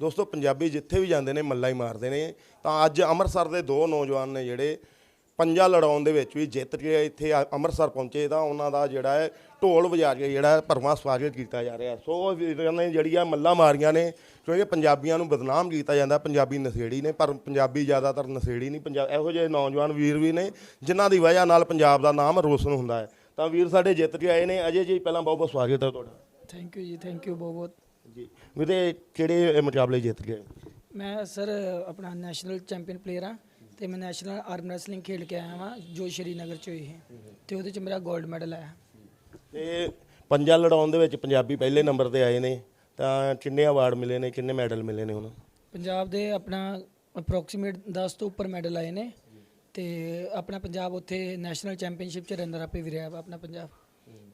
ਦੋਸਤੋ, ਪੰਜਾਬੀ ਜਿੱਥੇ ਵੀ ਜਾਂਦੇ ਨੇ, ਮੱਲਾ ਹੀ ਮਾਰਦੇ ਨੇ। ਤਾਂ ਅੱਜ ਅੰਮ੍ਰਿਤਸਰ ਦੇ ਦੋ ਨੌਜਵਾਨ ਨੇ ਜਿਹੜੇ ਪੰਜਾ ਲੜਾਉਣ ਦੇ ਵਿੱਚ ਵੀ ਜਿੱਤ ਕੇ ਇੱਥੇ ਆ- ਅੰਮ੍ਰਿਤਸਰ ਪਹੁੰਚੇ। ਤਾਂ ਉਹਨਾਂ ਦਾ ਜਿਹੜਾ ਹੈ, ਢੋਲ ਵਜਾ ਕੇ ਜਿਹੜਾ ਭਰਵਾਂ ਸਵਾਗਤ ਕੀਤਾ ਜਾ ਰਿਹਾ। ਸੋ ਵੀਰਾਂ ਨੇ ਜਿਹੜੀਆਂ ਮੱਲਾਂ ਮਾਰੀਆਂ ਨੇ, ਕਿਉਂਕਿ ਪੰਜਾਬੀਆਂ ਨੂੰ ਬਦਨਾਮ ਕੀਤਾ ਜਾਂਦਾ, ਪੰਜਾਬੀ ਨਸ਼ੇੜੀ ਨੇ। ਪਰ ਪੰਜਾਬੀ ਜ਼ਿਆਦਾਤਰ ਨਸ਼ੇੜੀ ਨਹੀਂ ਪੰਜਾਬ ਇਹੋ ਜਿਹੇ ਨੌਜਵਾਨ ਵੀਰ ਵੀ ਨੇ, ਜਿਨ੍ਹਾਂ ਦੀ ਵਜ੍ਹਾ ਨਾਲ ਪੰਜਾਬ ਦਾ ਨਾਮ ਰੋਸ਼ਨ ਹੁੰਦਾ ਹੈ। ਤਾਂ ਵੀਰ, ਸਾਡੇ ਜਿੱਤ ਕੇ ਆਏ ਨੇ। ਅਜੇ ਜੀ, ਪਹਿਲਾਂ ਬਹੁਤ ਬਹੁਤ ਸਵਾਗਤ ਹੈ ਤੁਹਾਡਾ। ਥੈਂਕ ਯੂ ਜੀ ਥੈਂਕ ਯੂ ਬਹੁਤ ਬਹੁਤ ਜੀ। ਵੀਰੇ ਕਿਹੜੇ ਮੁਕਾਬਲੇ ਜਿੱਤ ਗਏ? ਮੈਂ ਸਰ ਆਪਣਾ ਨੈਸ਼ਨਲ ਚੈਂਪੀਅਨ ਪਲੇਅਰ ਆ ਤੇ ਮੈਂ ਨੈਸ਼ਨਲ ਆਰਮ ਰੈਸਲਿੰਗ ਖੇਡ ਕੇ ਆਇਆ ਵਾਂ ਜੋ ਸ਼੍ਰੀਨਗਰ ਚ ਹੋਈ ਹੈ। ਤੇ ਉਹਦੇ ਚ ਮੇਰਾ 골ਡ ਮੈਡਲ ਆਇਆ। ਤੇ ਪੰਜਾ ਲੜਾਉਣ ਦੇ ਵਿੱਚ ਪੰਜਾਬੀ ਪਹਿਲੇ ਨੰਬਰ ਤੇ ਆਏ ਨੇ ਤਾਂ ਕਿੰਨੇ ਅਵਾਰਡ ਮਿਲੇ ਨੇ ਕਿੰਨੇ ਮੈਡਲ ਮਿਲੇ ਨੇ ਉਹਨਾਂ? ਪੰਜਾਬ ਦੇ ਆਪਣਾ ਅਪਰੋਕਸੀਮੇਟ 10 ਤੋਂ ਉੱਪਰ ਮੈਡਲ ਆਏ ਨੇ ਤੇ ਆਪਣਾ ਪੰਜਾਬ ਉੱਥੇ ਨੈਸ਼ਨਲ ਚੈਂਪੀਅਨਸ਼ਿਪ ਚ ਰਨਰ ਅਪ ਵੀ ਰਿਹਾ ਆਪਣਾ ਪੰਜਾਬ।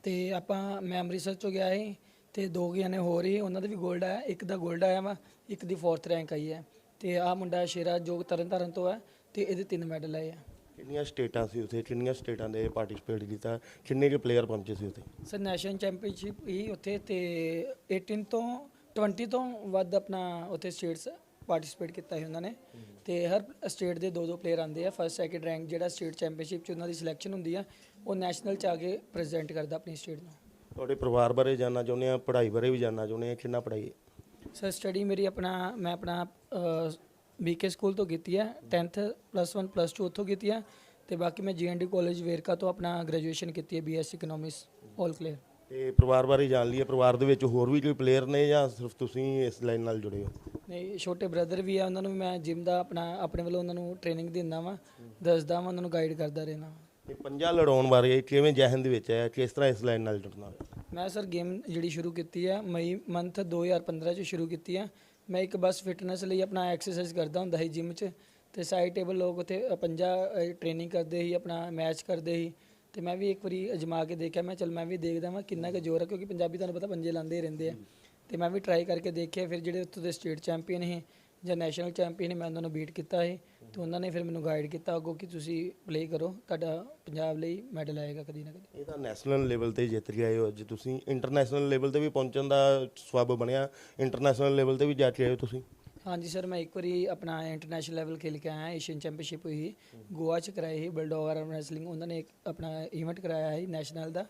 ਤੇ ਆਪਾਂ ਮੈਂ ਅੰਮ੍ਰਿਤਸਰ ਚੋਂ ਗਿਆ ਸੀ ਤੇ ਦੋ ਗਿਆਨੇ ਹੋ ਰਹੀ ਉਹਨਾਂ ਦਾ ਵੀ 골ਡ ਆਇਆ ਇੱਕ ਦਾ 골ਡ ਆਇਆ ਵਾ ਇੱਕ ਦੀ 4th ਰੈਂਕ ਆਈ ਹੈ। ਤੇ ਆ ਮੁੰਡਾ ਸ਼ੇਰਾ ਜੋ ਤਰਨਤਾਰਨ ਤੋਂ ਹੈ ਤੇ ਇਹਦੇ ਤਿੰਨ ਮੈਡਲ ਆਏ ਆ। ਕਿੰਨੀਆਂ ਸਟੇਟਾਂ ਸੀ ਉੱਥੇ ਕਿੰਨੀਆਂ ਸਟੇਟਾਂ ਦੇ ਪਾਰਟਿਸਿਪੇਟ ਕੀਤਾ ਕਿੰਨੇ ਕੇ ਪਲੇਅਰ ਪਹੁੰਚੇ ਸੀ ਉੱਥੇ? ਸਰ ਨੈਸ਼ਨਲ ਚੈਂਪੀਅਨਸ਼ਿਪ ਹੀ ਉੱਥੇ ਤੇ 18 ਤੋਂ 20 ਤੋਂ ਵੱਧ ਆਪਣਾ ਉੱਥੇ ਸਟੇਟਸ ਪਾਰਟਿਸਿਪੇਟ ਕੀਤਾ ਸੀ ਉਹਨਾਂ ਨੇ। ਤੇ ਹਰ ਸਟੇਟ ਦੇ ਦੋ ਦੋ ਪਲੇਅਰ ਆਉਂਦੇ ਆ ਫਸਟ ਸੈਕਿੰਡ ਰੈਂਕ ਜਿਹੜਾ ਸਟੇਟ ਚੈਂਪੀਅਨਸ਼ਿਪ ਚ ਉਹਨਾਂ ਦੀ ਸਿਲੈਕਸ਼ਨ ਹੁੰਦੀ ਆ ਉਹ ਨੈਸ਼ਨਲ ਚ ਆ ਕੇ ਪ੍ਰੈਜ਼ੈਂਟ ਕਰਦਾ ਆਪਣੀ ਸਟੇਟ ਨੂੰ। ਤੁਹਾਡੇ ਪਰਿਵਾਰ ਬਾਰੇ ਜਾਨਣਾ ਚਾਹੁੰਦੇ ਆ ਪੜ੍ਹਾਈ ਬਾਰੇ ਵੀ ਜਾਨਣਾ ਚਾਹੁੰਦੇ ਆ ਕਿੰਨਾ ਪੜ੍ਹਾਈ ਸਰ ਸਟੱਡੀ ਮੇਰੀ ਆਪਣਾ ਮੈਂ ਆਪਣਾ ਬੀਕੇ ਸਕੂਲ ਤੋਂ ਕੀਤੀ ਹੈ 10th ਪਲੱਸ 1 ਪਲੱਸ 2 ਉੱਥੋਂ ਕੀਤੀ ਹੈ ਤੇ ਬਾਕੀ ਮੈਂ ਜੀਐਨਡੀ ਕਾਲਜ ਵੇਰਕਾ ਤੋਂ ਆਪਣਾ ਗ੍ਰੈਜੂਏਸ਼ਨ ਕੀਤੀ ਹੈ ਬੀਐਸਸੀ ਇਕਨੋਮਿਕਸ ਆਲ ਕਲੀਅਰ ਤੇ ਪਰਿਵਾਰ ਬਾਰੇ ਜਾਣ ਲਈਏ ਪਰਿਵਾਰ ਦੇ ਵਿੱਚ ਹੋਰ ਵੀ ਕੋਈ ਪਲੇਅਰ ਨੇ ਜਾਂ ਸਿਰਫ ਤੁਸੀਂ ਇਸ ਲਾਈਨ ਨਾਲ ਜੁੜੇ ਹੋ? ਨਹੀਂ ਛੋਟੇ ਬ੍ਰਦਰ ਵੀ ਆ ਉਹਨਾਂ ਨੂੰ ਵੀ ਮੈਂ ਜਿਮ ਦਾ ਆਪਣਾ ਆਪਣੇ ਵੱਲੋਂ ਉਹਨਾਂ ਨੂੰ ਟ੍ਰੇਨਿੰਗ ਦਿੰਦਾ ਵਾਂ ਦੱਸਦਾ ਵਾਂ ਉਹਨਾਂ ਨੂੰ ਗਾਈਡ ਕਰਦਾ ਰਹਿਣਾ ਤੇ ਪੰਜਾ ਲੜਾਉਣ ਬਾਰੇ ਕਿਵੇਂ ਜਹਨ ਦੇ ਵਿੱਚ ਹੈ ਕਿਸ ਤਰ੍ਹਾਂ ਇਸ ਲਾਈਨ ਨਾਲ ਜੁੜਨਾ ਮੈਂ ਸਰ ਗੇਮ ਜਿਹੜੀ ਸ਼ੁਰੂ ਕੀਤੀ ਹੈ ਮਈ ਮੰਥ 2015 ਚ ਸ਼ੁਰੂ ਕੀਤੀ ਹੈ। ਮੈਂ ਇੱਕ ਬਸ ਫਿਟਨੈਸ ਲਈ ਆਪਣਾ ਐਕਸਰਸਾਈਜ਼ ਕਰਦਾ ਹੁੰਦਾ ਸੀ ਜਿਮ 'ਚ ਤੇ ਸਾਈਡ ਟੇਬਲ ਲੋਕ ਉੱਥੇ ਅ, ਪੰਜਾ ਟ੍ਰੇਨਿੰਗ ਕਰਦੇ ਸੀ ਆਪਣਾ ਮੈਚ ਕਰਦੇ ਸੀ। ਤੇ ਮੈਂ ਵੀ ਇੱਕ ਵਾਰੀ ਅਜਮਾ ਕੇ ਦੇਖਿਆ ਮੈਂ ਚਲ ਮੈਂ ਵੀ ਦੇਖਦਾ ਵਾਂ ਕਿੰਨਾ ਕੁ ਜ਼ੋਰ ਹੈ ਕਿਉਂਕਿ ਪੰਜਾਬੀ ਤੁਹਾਨੂੰ ਪਤਾ ਪੰਜੇ ਲਾਉਂਦੇ ਹੀ ਰਹਿੰਦੇ ਆ। ਤੇ ਮੈਂ ਵੀ ਟਰਾਈ ਕਰਕੇ ਦੇਖਿਆ ਫਿਰ ਜਿਹੜੇ ਉੱਥੋਂ ਦੇ ਸਟੇਟ ਚੈਂਪੀਅਨ ਸੀ ਜਾਂ ਨੈਸ਼ਨਲ ਚੈਂਪੀਅਨ ਸੀ ਮੈਂ ਉਹਨਾਂ ਨੂੰ ਬੀਟ ਕੀਤਾ ਸੀ ਤੇ ਉਹਨਾਂ ਨੇ ਫਿਰ ਮੈਨੂੰ ਗਾਈਡ ਕੀਤਾ ਅੱਗੋਂ ਕਿ ਤੁਸੀਂ ਪਲੇ ਕਰੋ ਤੁਹਾਡਾ ਪੰਜਾਬ ਲਈ ਮੈਡਲ ਆਏਗਾ ਕਦੀ ਨਾ ਕਦੀ। ਇਹ ਤਾਂ ਨੈਸ਼ਨਲ ਲੈਵਲ ਤੇ ਜਿੱਤ ਕੇ ਆਏ ਹੋ ਅੱਜ ਤੁਸੀਂ ਇੰਟਰਨੈਸ਼ਨਲ ਲੈਵਲ ਤੇ ਵੀ ਪਹੁੰਚਣ ਦਾ ਸਬਬ ਬਣਿਆ ਇੰਟਰਨੈਸ਼ਨਲ ਲੈਵਲ ਤੇ ਵੀ ਜਾ ਕੇ ਆਏ ਹੋ ਤੁਸੀਂ? ਹਾਂਜੀ ਸਰ ਮੈਂ ਇੱਕ ਵਾਰੀ ਆਪਣਾ ਇੰਟਰਨੈਸ਼ਨਲ ਲੈਵਲ ਖੇਲ ਕੇ ਆਇਆ ਏਸ਼ੀਅਨ ਚੈਂਪੀਅਨਸ਼ਿਪ ਹੋਈ ਗੋਆ ਚ ਕਰਾਈ ਸੀ ਬਲਡੋਗ ਆਰਮ ਰੈਸਲਿੰਗ ਉਹਨਾਂ ਨੇ ਇੱਕ ਆਪਣਾ ਇਵੈਂਟ ਕਰਾਇਆ ਸੀ ਨੈਸ਼ਨਲ ਦਾ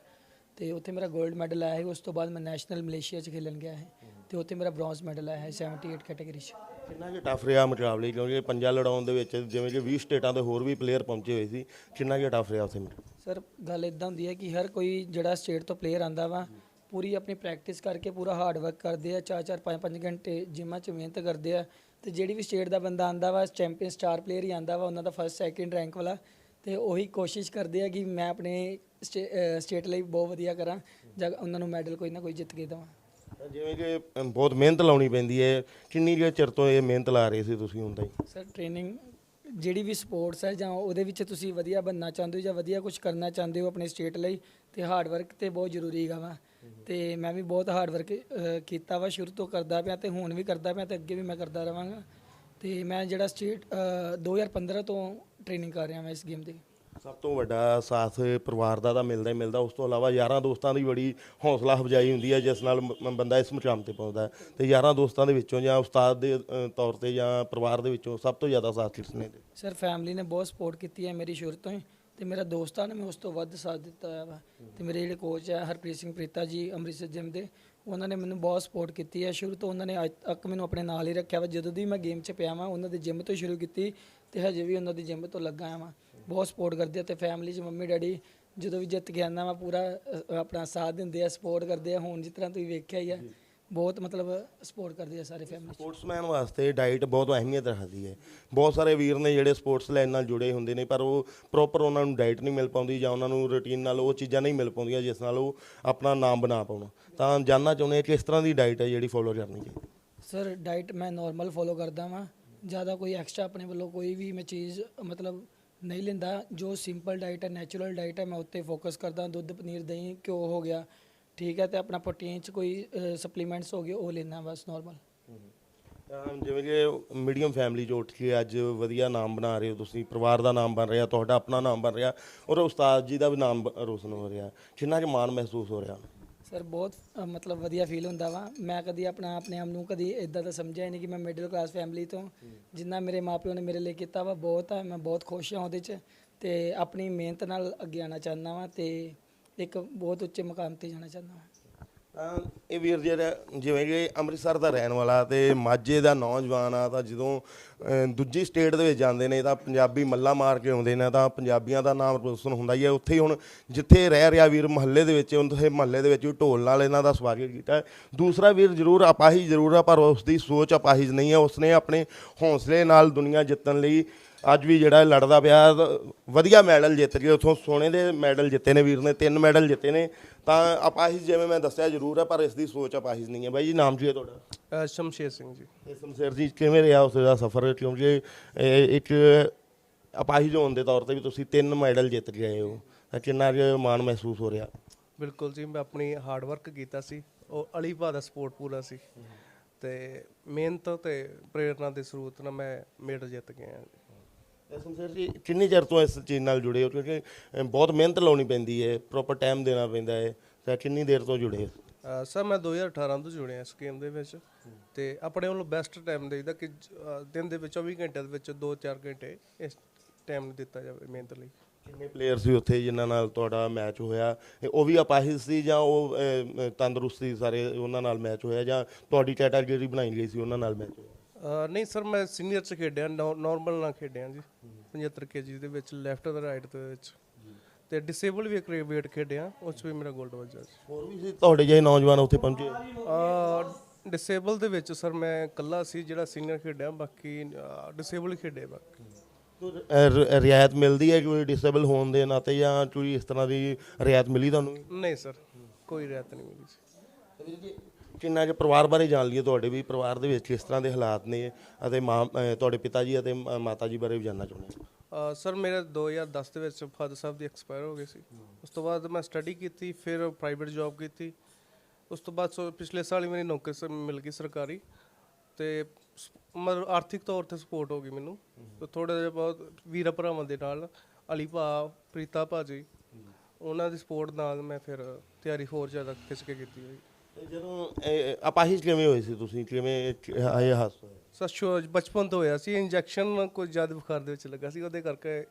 ਤੇ ਉੱਥੇ ਮੇਰਾ 골ਡ ਮੈਡਲ ਆਇਆ ਸੀ ਉਸ ਤੋਂ ਬਾਅਦ ਮੈਂ ਨੈਸ਼ਨਲ ਮਲੇਸ਼ੀਆ ਚ ਖੇਲਣ ਗਿਆ ਹੈ ਤੇ ਉੱਥੇ ਮੇਰਾ ਬ੍ਰੌਂਜ਼ ਮੈਡਲ ਆਇਆ ਹੈ 78 ਕੈਟਾਗਰੀ ਚ। ਕਿੰਨਾ ਕੁ ਟਫ ਰਿਹਾ ਮੁਕਾਬਲੇ, ਕਿਉਂਕਿ ਪੰਜਾ ਲੜਾਉਣ ਦੇ ਵਿੱਚ ਜਿਵੇਂ ਕਿ 20 ਸਟੇਟਾਂ ਦੇ ਹੋਰ ਵੀ ਪਲੇਅਰ ਪਹੁੰਚੇ ਹੋਏ ਸੀ, ਕਿੰਨਾ ਕੁ ਟਫ ਰਿਹਾ ਉੱਥੇ ਸਰ ਗੱਲ ਇਦਾਂ ਹੁੰਦੀ ਹੈ ਕਿ ਹਰ ਕੋਈ ਜਿਹੜਾ ਸਟੇਟ ਤੋਂ ਪਲੇਅਰ ਆਂਦਾ ਵਾ, ਪੂਰੀ ਆਪਣੀ ਪ੍ਰੈਕਟਿਸ ਕਰਕੇ ਪੂਰਾ ਹਾਰਡ ਵਰਕ ਕਰਦੇ ਆ 4-4 5-5 ਘੰਟੇ ਜਿਮਾਂ 'ਚ ਮਿਹਨਤ ਕਰਦੇ ਆ, ਤੇ ਜਿਹੜੀ ਵੀ ਸਟੇਟ ਦਾ ਬੰਦਾ ਆਂਦਾ ਵਾ ਚੈਂਪੀਅਨ ਸਟਾਰ ਪਲੇਅਰ ਹੀ ਆਂਦਾ ਵਾ, ਉਹਨਾਂ ਦਾ ਫਸਟ ਸੈਕਿੰਡ ਰੈਂਕ ਵਾਲਾ, ਤੇ ਉਹੀ ਕੋਸ਼ਿਸ਼ ਕਰਦੇ ਆ ਕਿ ਮੈਂ ਆਪਣੇ ਸਟੇਟ ਲਈ ਬਹੁਤ ਵਧੀਆ ਕਰਾਂ, ਜਾਂ ਉਹਨਾਂ ਨੂੰ ਮੈਡਲ ਕੋਈ ਨਾ ਕੋਈ ਜਿੱਤ ਕੇ ਦੇਵਾਂ। ਜਿਵੇਂ ਕਿ ਬਹੁਤ ਮਿਹਨਤ ਲਾਉਣੀ ਪੈਂਦੀ ਹੈ। ਕਿੰਨੀ ਕੁ ਚਿਰ ਤੋਂ ਇਹ ਮਿਹਨਤ ਲਾ ਰਹੇ ਸੀ ਤੁਸੀਂ ਹੁਣ ਤਾਈਂ? ਸਰ ਟ੍ਰੇਨਿੰਗ ਜਿਹੜੀ ਵੀ ਸਪੋਰਟਸ ਹੈ ਜਾਂ ਉਹਦੇ ਵਿੱਚ ਤੁਸੀਂ ਵਧੀਆ ਬਣਨਾ ਚਾਹੁੰਦੇ ਹੋ ਜਾਂ ਵਧੀਆ ਕੁਝ ਕਰਨਾ ਚਾਹੁੰਦੇ ਹੋ ਆਪਣੇ ਸਟੇਟ ਲਈ, ਤੇ ਹਾਰਡ ਵਰਕ ਤੇ ਬਹੁਤ ਜ਼ਰੂਰੀ ਹੈਗਾ ਵਾ। ਤੇ ਮੈਂ ਵੀ ਬਹੁਤ ਹਾਰਡ ਵਰਕ ਕੀਤਾ ਵਾ, ਸ਼ੁਰੂ ਤੋਂ ਕਰਦਾ ਪਿਆ ਤੇ ਹੁਣ ਵੀ ਕਰਦਾ ਪਿਆ ਤੇ ਅੱਗੇ ਵੀ ਮੈਂ ਕਰਦਾ ਰਵਾਂਗਾ। ਤੇ ਮੈਂ ਜਿਹੜਾ ਸਟੇਟ 2015 ਤੋਂ ਟ੍ਰੇਨਿੰਗ ਕਰ ਰਿਹਾ ਮੈਂ ਇਸ ਗੇਮ ਦੀ ਸਭ ਤੋਂ ਵੱਡਾ ਸਾਥ ਪਰਿਵਾਰ ਦਾ ਤਾਂ ਮਿਲਦਾ ਹੀ ਮਿਲਦਾ। ਉਸ ਤੋਂ ਇਲਾਵਾ ਯਾਰਾਂ ਦੋਸਤਾਂ ਦੀ ਬੜੀ ਹੌਸਲਾ ਅਫਜਾਈ ਹੁੰਦੀ ਹੈ ਜਿਸ ਨਾਲ ਮ- ਬੰਦਾ ਇਸ ਮੁਕਾਮ ਤੇ ਪਹੁੰਚਦਾ ਹੈ। ਤੇ ਯਾਰਾਂ ਦੋਸਤਾਂ ਦੇ ਵਿੱਚੋਂ ਜਾਂ ਉਸਤਾਦ ਦੇ ਅ, ਤੌਰ ਤੇ ਜਾਂ ਪਰਿਵਾਰ ਦੇ ਵਿੱਚੋਂ ਸਭ ਤੋਂ ਜ਼ਿਆਦਾ ਸਾਥ ਕਿਸਨੇ ਦੇ ਸਰ ਫੈਮਿਲੀ ਨੇ ਬਹੁਤ ਸਪੋਰਟ ਕੀਤੀ ਹੈ ਮੇਰੀ ਸ਼ੁਰੂ ਤੋਂ ਹੀ। ਤੇ ਮੇਰਾ ਦੋਸਤਾਂ ਨੇ ਵੀ ਉਸ ਤੋਂ ਵੱਧ ਸਾਥ ਦਿੱਤਾ ਹੈ ਵਾ। ਤੇ ਮੇਰੇ ਜਿਹੜੇ ਕੋਚ ਹੈ ਹਰਪ੍ਰੀਤ ਸਿੰਘ ਪ੍ਰੀਤਾ ਜੀ ਅੰਮ੍ਰਿਤਸਰ ਜਿਮ ਦੇ ਉਹਨਾਂ ਨੇ ਮੈਨੂੰ ਬਹੁਤ ਸਪੋਰਟ ਕੀਤੀ ਹੈ। ਸ਼ੁਰੂ ਤੋਂ ਉਹਨਾਂ ਨੇ ਅੱਜ ਤੱਕ ਮੈਨੂੰ ਆਪਣੇ ਨਾਲ ਹੀ ਰੱਖਿਆ ਵਾ। ਜਦੋਂ ਦੀ ਮੈਂ ਗੇਮ 'ਚ ਪਿਆ ਵਾਂ ਉਹਨਾਂ ਦੇ ਜਿਮ ਤੋਂ ਸ਼ੁਰੂ ਕੀਤੀ ਤੇ ਹਜੇ ਵੀ ਉਹਨਾਂ ਦੀ ਜਿਮ ਤੋਂ ਲੱਗਾ ਆ ਵਾਂ। ਬਹੁਤ ਸਪੋਰਟ ਕਰਦੇ ਆ ਤੇ ਫੈਮਿਲੀ 'ਚ ਮੰਮੀ ਡੈਡੀ ਜਦੋਂ ਵੀ ਜਿੱਤ ਕੇ ਆਉਂਦਾ ਵਾ ਪੂਰਾ ਅ, ਆਪਣਾ ਸਾਥ ਦਿੰਦੇ ਆ ਸਪੋਰਟ ਕਰਦੇ ਆ। ਹੁਣ ਜਿਸ ਤਰ੍ਹਾਂ ਤੁਸੀਂ ਵੇਖਿਆ ਹੀ ਆ ਬਹੁਤ ਮਤਲਬ ਸਪੋਰਟ ਕਰਦੇ ਆ ਸਾਰੇ ਫੈਮਿਲੀ ਸਪੋਰਟਸਮੈਨ ਵਾਸਤੇ ਡਾਈਟ ਬਹੁਤ ਅਹਿਮੀਅਤ ਰੱਖਦੀ ਹੈ। ਬਹੁਤ ਸਾਰੇ ਵੀਰ ਨੇ ਜਿਹੜੇ ਸਪੋਰਟਸ ਲਾਈਨ ਨਾਲ ਜੁੜੇ ਹੁੰਦੇ ਨੇ ਪਰ ਉਹ ਪ੍ਰੋਪਰ ਉਹਨਾਂ ਨੂੰ ਡਾਈਟ ਨਹੀਂ ਮਿਲ ਪਾਉਂਦੀ ਜਾਂ ਉਹਨਾਂ ਨੂੰ ਰੁਟੀਨ ਨਾਲ ਉਹ ਚੀਜ਼ਾਂ ਨਹੀਂ ਮਿਲ ਪਾਉਂਦੀਆਂ ਜਿਸ ਨਾਲ ਉਹ ਆਪਣਾ ਨਾਮ ਬਣਾ ਪਾਉਣ। ਤਾਂ ਜਾਨਣਾ ਚਾਹੁੰਦੇ ਆ ਕਿਸ ਤਰ੍ਹਾਂ ਦੀ ਡਾਈਟ ਹੈ ਜਿਹੜੀ ਫੋਲੋ ਕਰਨੀ ਚਾਹੀਦੀ ਸਰ ਡਾਈਟ ਮੈਂ ਨਾਰਮਲ ਫੋਲੋ ਕਰਦਾ ਵਾਂ। ਜ਼ਿਆਦਾ ਕੋਈ ਐਕਸਟਰਾ ਆਪਣੇ ਵੱਲੋਂ ਕੋਈ ਵੀ ਮੈਂ ਚੀਜ਼ ਮਤਲਬ ਨਹੀਂ ਲੈਂਦਾ, ਜੋ ਸਿੰਪਲ ਡਾਈਟ ਹੈ ਨੈਚੁਰਲ ਡਾਈਟ ਹੈ, ਮੈਂ ਉੱਤੇ ਫੋਕਸ ਕਰਦਾ, ਦੁੱਧ, ਪਨੀਰ, ਦਹੀਂ, ਘਿਓ ਹੋ ਗਿਆ, ਠੀਕ ਹੈ, ਤੇ ਆਪਣਾ ਪ੍ਰੋਟੀਨ ਚ ਕੋਈ ਸਪਲੀਮੈਂਟਸ ਹੋ ਗਏ, ਉਹ ਲੈਣਾ ਬਸ ਨਾਰਮਲ ਜਿਵੇਂ ਕਿ ਮੀਡੀਅਮ ਫੈਮਿਲੀ ਚੋਂ ਉੱਠ ਕੇ ਅੱਜ ਵਧੀਆ ਨਾਮ ਬਣਾ ਰਹੇ ਹੋ ਤੁਸੀਂ, ਪਰਿਵਾਰ ਦਾ ਨਾਮ ਬਣ ਰਿਹਾ, ਤੁਹਾਡਾ ਆਪਣਾ ਨਾਮ ਬਣ ਰਿਹਾ, ਔਰ ਉਸਤਾਦ ਜੀ ਦਾ ਵੀ ਨਾਮ ਰੋਸ਼ਨ ਹੋ ਰਿਹਾ, ਕਿੰਨਾ ਕੁ ਮਾਣ ਮਹਿਸੂਸ ਹੋ ਰਿਹਾ? ਸਰ ਬਹੁਤ ਅ, ਮਤਲਬ ਵਧੀਆ ਫੀਲ ਹੁੰਦਾ ਵਾ। ਮੈਂ ਕਦੀ ਆਪਣਾ ਆਪਣੇ ਆਪ ਨੂੰ ਕਦੀ ਇਦਾਂ ਦਾ ਸਮਝਿਆ ਹੀ ਨਹੀਂ ਕਿ ਮੈਂ ਮਿਡਲ ਕਲਾਸ ਫੈਮਿਲੀ ਤੋਂ ਜਿੰਨਾ ਮੇਰੇ ਮਾਪਿਓ ਨੇ ਮੇਰੇ ਲਈ ਕੀਤਾ ਵਾ ਬਹੁਤ ਆ। ਮੈਂ ਬਹੁਤ ਖੁਸ਼ ਹਾਂ ਉਹਦੇ 'ਚ ਤੇ ਆਪਣੀ ਮਿਹਨਤ ਨਾਲ ਅੱਗੇ ਆਉਣਾ ਚਾਹੁੰਦਾ ਵਾਂ ਤੇ ਇੱਕ ਬਹੁਤ ਉੱਚੇ ਮੁਕਾਮ ਤੇ ਜਾਣਾ ਚਾਹੁੰਦਾ ਵਾਂ। ਤਾਂ ਇਹ ਵੀਰ ਜਿਹੜਾ ਜਿਵੇਂ ਕਿ ਅੰਮ੍ਰਿਤਸਰ ਦਾ ਰਹਿਣ ਵਾਲਾ ਤੇ ਮਾਝੇ ਦਾ ਨੌਜਵਾਨ ਆ ਤਾਂ ਜਦੋਂ ਅਹ, ਦੂਜੀ ਸਟੇਟ ਦੇ ਵਿੱਚ ਜਾਂਦੇ ਨੇ ਤਾਂ ਪੰਜਾਬੀ ਮੱਲਾ ਮਾਰ ਕੇ ਆਉਂਦੇ ਨੇ ਤਾਂ ਪੰਜਾਬੀਆਂ ਦਾ ਨਾਮ ਰੋਸ਼ਨ ਹੁੰਦਾ ਹੀ ਹੈ ਉੱਥੇ ਹੀ ਹੁਣ ਜਿੱਥੇ ਰਹਿ ਰਿਹਾ ਵੀਰ ਮਹੱਲੇ ਦੇ ਵਿੱਚ ਉੱਥੇ ਮਹੱਲੇ ਦੇ ਵਿੱਚ ਵੀ ਢੋਲ ਨਾਲ ਇਹਨਾਂ ਦਾ ਸਵਾਗਤ ਕੀਤਾ ਹੈ। ਦੂਸਰਾ ਵੀਰ ਜ਼ਰੂਰ ਅਪਾਹਿਜ ਜ਼ਰੂਰ ਆ ਪਰ ਉਸ ਦੀ ਸੋਚ ਅਪਾਹਿਜ ਨਹੀਂ ਹੈ ਉਸਨੇ ਆਪਣੇ ਹੌਸਲੇ ਨਾਲ ਦੁਨੀਆ ਜਿੱਤਣ ਲਈ ਅੱਜ ਵੀ ਜਿਹੜਾ ਇਹ ਲੜਦਾ ਪਿਆ ਵਧੀਆ ਮੈਡਲ ਜਿੱਤ ਕੇ ਉਥੋਂ ਸੋਨੇ ਦੇ ਮੈਡਲ ਜਿੱਤੇ ਨੇ ਵੀਰ ਨੇ ਤਿੰਨ ਮੈਡਲ ਜਿੱਤੇ ਨੇ। ਤਾਂ ਅਪਾਹਿਜ ਜਿਵੇਂ ਮੈਂ ਦੱਸਿਆ ਜ਼ਰੂਰ ਹੈ ਪਰ ਇਸ ਦੀ ਸੋਚ ਅਪਾਹਿਜ ਨਹੀਂ ਹੈ। ਬਾਈ ਜੀ ਨਾਮ ਕੀ ਹੈ ਤੁਹਾਡਾ? ਸ਼ਮਸ਼ੇਰ ਸਿੰਘ ਜੀ। ਇਹ ਸਮਸ਼ੇਰ ਜੀ ਕਿਵੇਂ ਰਿਹਾ ਉਸ ਦਾ ਸਫ਼ਰ? ਕਿਉਂਕਿ ਇੱਕ ਅਪਾਹਿਜ ਹੋਣ ਦੇ ਤੌਰ ਤੇ ਵੀ ਤੁਸੀਂ ਤਿੰਨ ਮੈਡਲ ਜਿੱਤ ਆਏ ਹੋ। ਤਾਂ ਕਿੰਨਾ ਮਾਣ ਮਹਿਸੂਸ ਹੋ ਰਿਹਾ? ਬਿਲਕੁਲ ਜੀ ਮੈਂ ਆਪਣੀ ਹਾਰਡ ਵਰਕ ਕੀਤਾ ਸੀ। ਉਹ ਅਲੀ ਭਾ ਦਾ ਸਪੋਰਟ ਪੂਰਾ ਸੀ। ਤੇ ਮਿਹਨਤ ਤੇ ਪ੍ਰੇਰਨਾ ਦੇ ਸਰੋਤ ਨਾਲ ਮੈਂ ਮੇਡਲ ਜਿੱਤ ਆਇਆ। ਜੀ ਸਮਸ਼ੇਰ ਜੀ ਕਿੰਨੀ ਚਿਰ ਤੋਂ ਇਸ ਚੀਜ਼ ਨਾਲ ਜੁੜੇ ਹੋ? ਕਿਉਂਕਿ ਅ, ਬਹੁਤ ਮਿਹਨਤ ਲਾਉਣੀ ਪੈਂਦੀ ਹੈ ਪ੍ਰੋਪਰ ਟਾਈਮ ਦੇਣਾ ਪੈਂਦਾ ਹੈ। ਤਾਂ ਕਿੰਨੀ ਦੇਰ ਤੋਂ ਜੁੜੇ ਹੋ? ਅ, ਸਰ ਮੈਂ 2018 ਤੋਂ ਜੁੜਿਆ ਇਸ ਗੇਮ ਦੇ ਵਿੱਚ ਤੇ ਆਪਣੇ ਵੱਲੋਂ ਬੈਸਟ ਟਾਈਮ ਦੇਈਦਾ ਕਿ ਅ, ਦਿਨ ਦੇ ਵਿੱਚ 24 ਘੰਟਿਆਂ ਦੇ ਵਿੱਚ 2-4 ਘੰਟੇ ਇਸ ਟਾਈਮ ਨੂੰ ਦਿੱਤਾ ਜਾਵੇ ਮਿਹਨਤ ਲਈ। ਕਿੰਨੇ ਪਲੇਅਰ ਸੀ ਉੱਥੇ ਜਿਨ੍ਹਾਂ ਨਾਲ ਤੁਹਾਡਾ ਮੈਚ ਹੋਇਆ? ਇਹ ਉਹ ਵੀ ਅਪਾਹਿਜ ਸੀ ਜਾਂ ਉਹ ਅ, ਅ, ਤੰਦਰੁਸਤ ਸੀ ਸਾਰੇ ਉਹਨਾਂ ਨਾਲ ਮੈਚ ਹੋਇਆ ਜਾਂ ਤੁਹਾਡੀ ਕੈਟਾਗਰੀ ਬਣਾਈ ਗਈ ਸੀ ਉਹਨਾਂ ਨਾਲ ਮੈਚ ਹੋਇਆ? ਨਹੀਂ ਸਰ ਮੈਂ ਸੀਨੀਅਰ ਚ ਖੇਡਿਆ ਨਾਰਮਲ ਨਾਲ ਖੇਡਿਆ ਜੀ। 75 ਕੇਜੀ ਦੇ ਵਿੱਚ ਲੈਫਟ ਤੇ ਰਾਈਟ ਦੇ ਵਿੱਚ। ਤੇ ਡਿਸੇਬਲ ਵੀ ਇੱਕ ਵੇਟ ਖੇਡਿਆ ਉਸ 'ਚ ਵੀ ਮੇਰਾ 골ਡ ਵੱਜਾ ਜੀ। ਹੋਰ ਵੀ ਸੀ ਤੁਹਾਡੇ ਜਿਹੇ ਨੌਜਵਾਨ ਉੱਥੇ ਪਹੁੰਚੇ? ਡਿਸੇਬਲ ਦੇ ਵਿੱਚ ਸਰ ਮੈਂ ਇਕੱਲਾ ਸੀ ਜਿਹੜਾ ਸੀਨੀਅਰ ਖੇਡਿਆ ਬਾਕੀ ਡਿਸੇਬਲ ਖੇਡੇ ਬਾਕੀ। ਅ, ਰ- ਰਿਆਇਤ ਮਿਲਦੀ ਹੈ ਕੋਈ ਡਿਸੇਬਲ ਹੋਣ ਦੇ ਨਾਤੇ ਜਾਂ ਕੋਈ ਇਸ ਤਰ੍ਹਾਂ ਦੀ ਰਿਆਇਤ ਮਿਲੀ ਤੁਹਾਨੂੰ? ਨਹੀਂ ਸਰ ਕੋਈ ਰਹਿਤ ਨਹੀਂ ਮਿਲੀ ਸੀ ਕਿੰਨਾ ਜੇ ਪਰਿਵਾਰ ਬਾਰੇ ਜਾਣ ਲਈਏ ਤੁਹਾਡੇ ਵੀ ਪਰਿਵਾਰ ਦੇ ਵਿੱਚ ਕਿਸ ਤਰ੍ਹਾਂ ਦੇ ਹਾਲਾਤ ਨੇ ਅਤੇ ਮਾਂ ਅ, ਤੁਹਾਡੇ ਪਿਤਾ ਜੀ ਅਤੇ ਮ- ਮਾਤਾ ਜੀ ਬਾਰੇ ਵੀ ਜਾਣਨਾ ਚਾਹੁੰਦੇ ਹਾਂ? ਅ, ਸਰ ਮੇਰੇ 2010 ਦੇ ਵਿੱਚ ਫਾਦਰ ਸਾਹਿਬ ਦੀ ਐਕਸਪਾਇਰ ਹੋ ਗਏ ਸੀ। ਉਸ ਤੋਂ ਬਾਅਦ ਮੈਂ ਸਟੱਡੀ ਕੀਤੀ ਫਿਰ ਪ੍ਰਾਈਵੇਟ ਜੌਬ ਕੀਤੀ। ਉਸ ਤੋਂ ਬਾਅਦ ਸੋ ਪਿਛਲੇ ਸਾਲ ਹੀ ਮੇਰੀ ਨੌਕਰੀ ਸ- ਮਿਲ ਗਈ ਸਰਕਾਰੀ। ਤੇ ਸ- ਮਤਲਬ ਆਰਥਿਕ ਤੌਰ ਤੇ ਸਪੋਰਟ ਹੋ ਗਈ ਮੈਨੂੰ। ਤੇ ਥੋੜਾ ਜਿਹਾ ਬਹੁਤ ਵੀਰਾ ਭਰਾਵਾਂ ਦੇ ਨਾਲ ਅਲੀ ਭਾ ਪ੍ਰੀਤਾ ਭਾਜੀ ਉਹਨਾਂ ਦੀ ਸਪੋਰਟ ਨਾਲ ਮੈਂ ਫਿਰ ਤਿਆਰੀ ਹੋਰ ਜ਼ਿਆਦਾ ਖਿੱਚ ਕੇ ਕੀਤੀ ਹੋਈ। ਜਦੋਂ ਇਹ ਅਪਾਹਿਜ ਕਿਵੇਂ ਹੋਏ ਸੀ ਤੁਸੀਂ? ਕਿਵੇਂ ਇਹ ਹਾਦਸਾ ਹੋਇਆ? ਸਰ ਸ਼ੋ ਬਚਪਨ ਤੋਂ ਹੋਇਆ ਸੀ। ਇੰਜੈਕਸ਼ਨ ਕੋਈ ਜ਼ਿਆਦਾ ਬੁਖਾਰ ਦੇ ਵਿੱਚ ਲੱਗਾ ਸੀ। ਉਹਦੇ ਕਰਕੇ